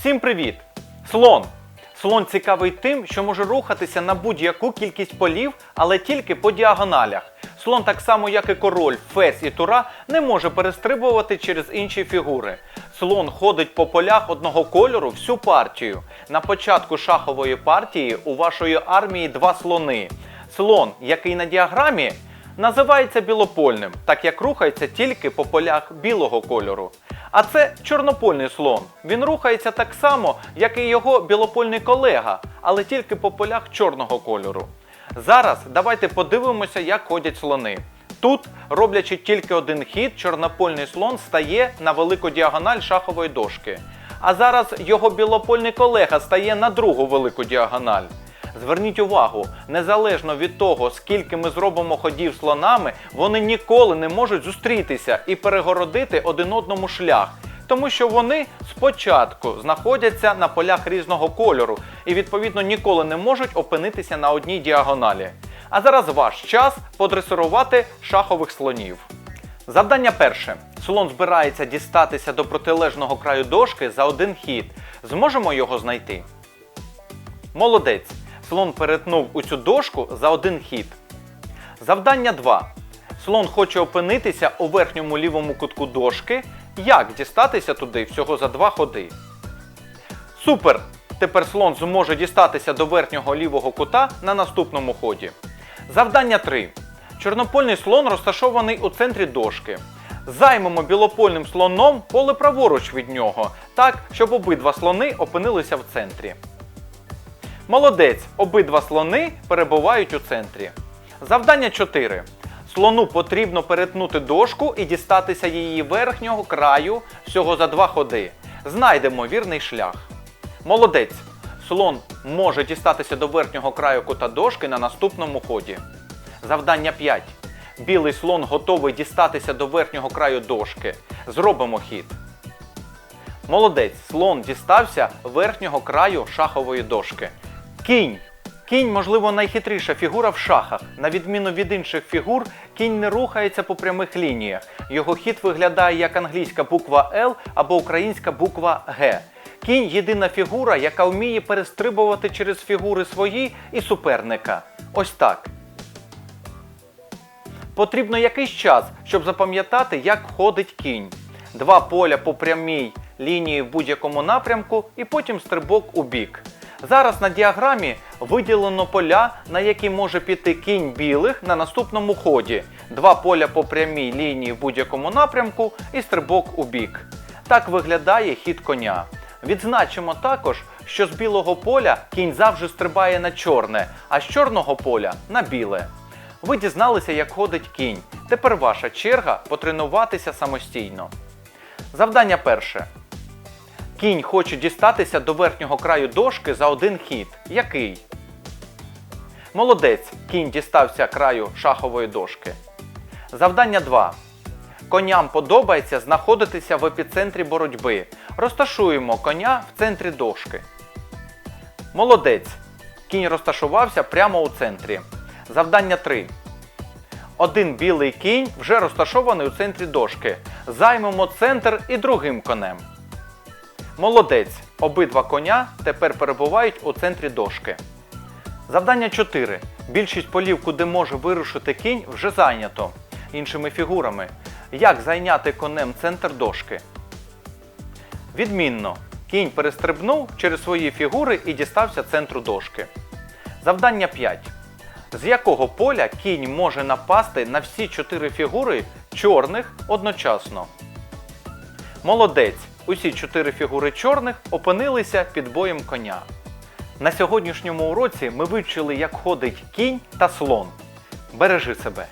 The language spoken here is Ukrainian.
Всім привіт! Слон. Слон цікавий тим, що може рухатися на будь-яку кількість полів, але тільки по діагоналях. Слон, так само як і король, фес і тура, не може перестрибувати через інші фігури. Слон ходить по полях одного кольору всю партію. На початку шахової партії у вашої армії два слони. Слон, який на діаграмі, називається білопольним, так як рухається тільки по полях білого кольору. А це чорнопольний слон. Він рухається так само, як і його білопольний колега, але тільки по полях чорного кольору. Зараз давайте подивимося, як ходять слони. Тут, роблячи тільки один хід, чорнопольний слон стає на велику діагональ шахової дошки. А зараз його білопольний колега стає на другу велику діагональ. Зверніть увагу, незалежно від того, скільки ми зробимо ходів слонами, вони ніколи не можуть зустрітися і перегородити один одному шлях. Тому що вони спочатку знаходяться на полях різного кольору і відповідно ніколи не можуть опинитися на одній діагоналі. А зараз ваш час подресирувати шахових слонів. Завдання перше. Слон збирається дістатися до протилежного краю дошки за один хід. Зможемо його знайти? Молодець. Слон перетнув у цю дошку за один хід. Завдання 2. Слон хоче опинитися у верхньому лівому кутку дошки. Як дістатися туди всього за два ходи? Супер! Тепер слон зможе дістатися до верхнього лівого кута на наступному ході. Завдання 3. Чорнопольний слон розташований у центрі дошки. Займемо білопольним слоном поле праворуч від нього, так, щоб обидва слони опинилися в центрі. Молодець, обидва слони перебувають у центрі. Завдання 4. Слону потрібно перетнути дошку і дістатися її верхнього краю всього за два ходи. Знайдемо вірний шлях. Молодець. Слон може дістатися до верхнього краю кута дошки на наступному ході. Завдання 5. Білий слон готовий дістатися до верхнього краю дошки. Зробимо хід. Молодець, слон дістався верхнього краю шахової дошки. Кінь. Кінь, можливо, найхитріша фігура в шахах. На відміну від інших фігур, кінь не рухається по прямих лініях. Його хід виглядає як англійська буква L або українська буква Г. Кінь єдина фігура, яка вміє перестрибувати через фігури свої і суперника. Ось так. Потрібно якийсь час, щоб запам'ятати, як ходить кінь. Два поля по прямій лінії в будь-якому напрямку і потім стрибок у бік. Зараз на діаграмі виділено поля, на які може піти кінь білих на наступному ході. Два поля по прямій лінії в будь-якому напрямку і стрибок у бік. Так виглядає хід коня. Відзначимо також, що з білого поля кінь завжди стрибає на чорне, а з чорного поля на біле. Ви дізналися, як ходить кінь. Тепер ваша черга потренуватися самостійно. Завдання перше. Кінь хоче дістатися до верхнього краю дошки за один хід. Який? Молодець. Кінь дістався краю шахової дошки. Завдання 2. Коням подобається знаходитися в епіцентрі боротьби. Розташуємо коня в центрі дошки. Молодець. Кінь розташувався прямо у центрі. Завдання 3. Один білий кінь вже розташований у центрі дошки. Займемо центр і другим конем. Молодець. Обидва коня тепер перебувають у центрі дошки. Завдання 4. Більшість полів, куди може вирушити кінь, вже зайнято іншими фігурами. Як зайняти конем центр дошки? Відмінно. Кінь перестрибнув через свої фігури і дістався центру дошки. Завдання 5. З якого поля кінь може напасти на всі чотири фігури чорних одночасно? Молодець! Усі чотири фігури чорних опинилися під боєм коня. На сьогоднішньому уроці ми вивчили, як ходить кінь та слон. Бережи себе!